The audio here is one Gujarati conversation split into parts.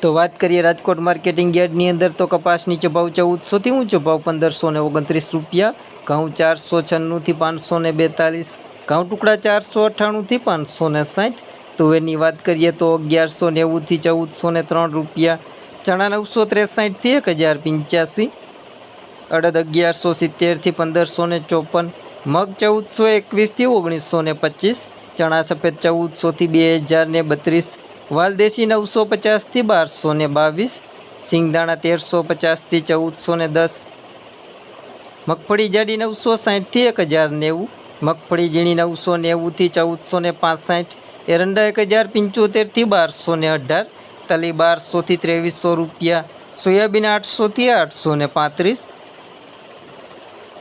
તો વાત કરીએ રાજકોટ માર્કેટિંગ યાર્ડની અંદર તો કપાસ નીચે ભાવ ચૌદસોથી ઊંચો ભાવ પંદરસો ને ઓગણત્રીસ રૂપિયા. ઘઉં ચારસો છન્નુંથી પાંચસો ને બેતાલીસ. ઘઉં ટુકડા ચારસો અઠ્ઠાણુંથી પાંચસો ને સાઠ. તુવેરની વાત કરીએ તો અગિયારસો નેવુંથી ચૌદસો ને ત્રણ રૂપિયા. ચણા નવસો ત્રેસાઠથી એક હજાર પંચ્યાસી. અડદ અગિયારસો સિત્તેરથી પંદરસો ને ચોપન. મગ ચૌદસો એકવીસથી ઓગણીસો ને પચીસ. ચણા સફેદ ચૌદસોથી બે હજાર ને બત્રીસ. વાલદેશી નવસો પચાસથી બારસો ને બાવીસ, સિંગદાણા તેરસો પચાસથી ચૌદસો ને દસ, મગફળી જાડી નવસો સાઠથી એક હજાર નેવું, મગફળી ઝીણી નવસો નેવુંથી ચૌદસો ને પાંસઠ, એરંડા એક હજાર પંચોતેરથી બારસો ને અઢાર, તલી બારસોથી ત્રેવીસો રૂપિયા, સોયાબીન આઠસોથી આઠસો ને પાંત્રીસ,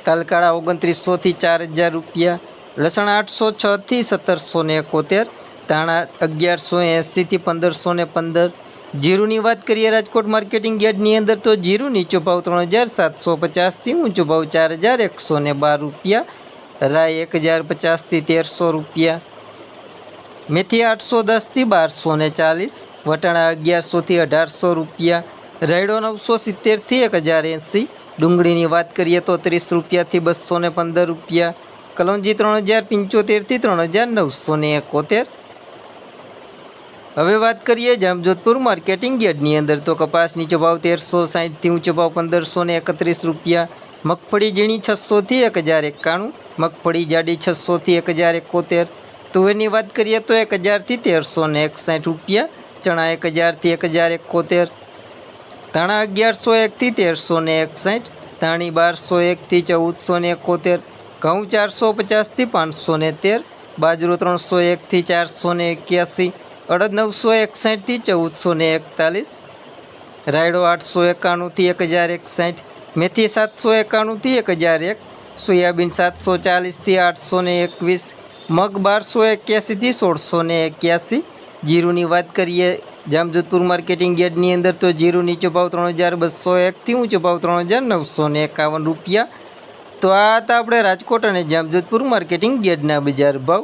તલકાળા ઓગણત્રીસોથી ચાર હજાર રૂપિયા, લસણ આઠસો છથી સત્તરસો ને એકોતેર ધાણા અગિયારસો એંસીથી પંદરસો ને પંદર. જીરુની વાત કરીએ રાજકોટ માર્કેટિંગ યાર્ડની અંદર તો જીરું નીચો ભાવ ત્રણ હજાર સાતસો પચાસથી ઊંચો ભાવ ચાર હજાર એકસો ને બાર રૂપિયા. રાય એક હજાર પચાસથી તેરસો રૂપિયા. મેથી આઠસો દસથી બારસો ને ચાલીસ. વટાણા અગિયારસોથી અઢારસો રૂપિયા. રાયડો નવસો સિત્તેરથી એક હજાર એંસી. ડુંગળીની વાત કરીએ તો ત્રીસ રૂપિયાથી બસો ને પંદર રૂપિયા. કલોંજી ત્રણ હજાર પંચોતેરથી ત્રણ હજાર નવસો ને એકોતેર. હવે વાત કરીએ જામજોધપુર માર્કેટિંગ યાર્ડની અંદર. તો કપાસ નીચો ભાવ તેરસો સાઠથી ઊંચો ભાવ પંદરસો ને એકત્રીસ રૂપિયા. મગફળી ઝીણી છસોથી એક હજાર એકાણું. મગફળી જાડી છસોથી એક હજાર એકોતેર. તુવેરની વાત કરીએ તો એક હજારથી તેરસો ને એકસાઠ રૂપિયા. ચણા એક હજારથી એક હજાર એકોતેર. ધાણા અગિયારસો એકથી તેરસો ને એકસાઠ. ધાણી બારસો એકથી ચૌદસો ને એકોતેર. ઘઉં ચારસો પચાસથી પાંચસો ને તેર. બાજરો ત્રણસો એકથી ચારસો ને એક્યાસી. અડદ નવસો એકસાઠથી ચૌદસો ને એકતાલીસ. રાયડો આઠસો એકાણુંથી એક હજાર એકસાઠ. મેથી સાતસો એકાણુંથી એક હજાર એક. સોયાબીન સાતસો ચાલીસથી આઠસો ને એકવીસ. મગ બારસો એક્યાસીથી સોળસો ને એક્યાસી જીરુની વાત કરીએ, જામજોધપુર માર્કેટિંગ યાર્ડની અંદર તો જીરું નીચો ભાવ ત્રણ હજાર બસો એકથી ઊંચો ભાવ ત્રણ હજાર નવસો ને એકાવન રૂપિયા. તો આ હતા આપણે રાજકોટ અને જામજોધપુર માર્કેટિંગ યાર્ડના બજાર ભાવ.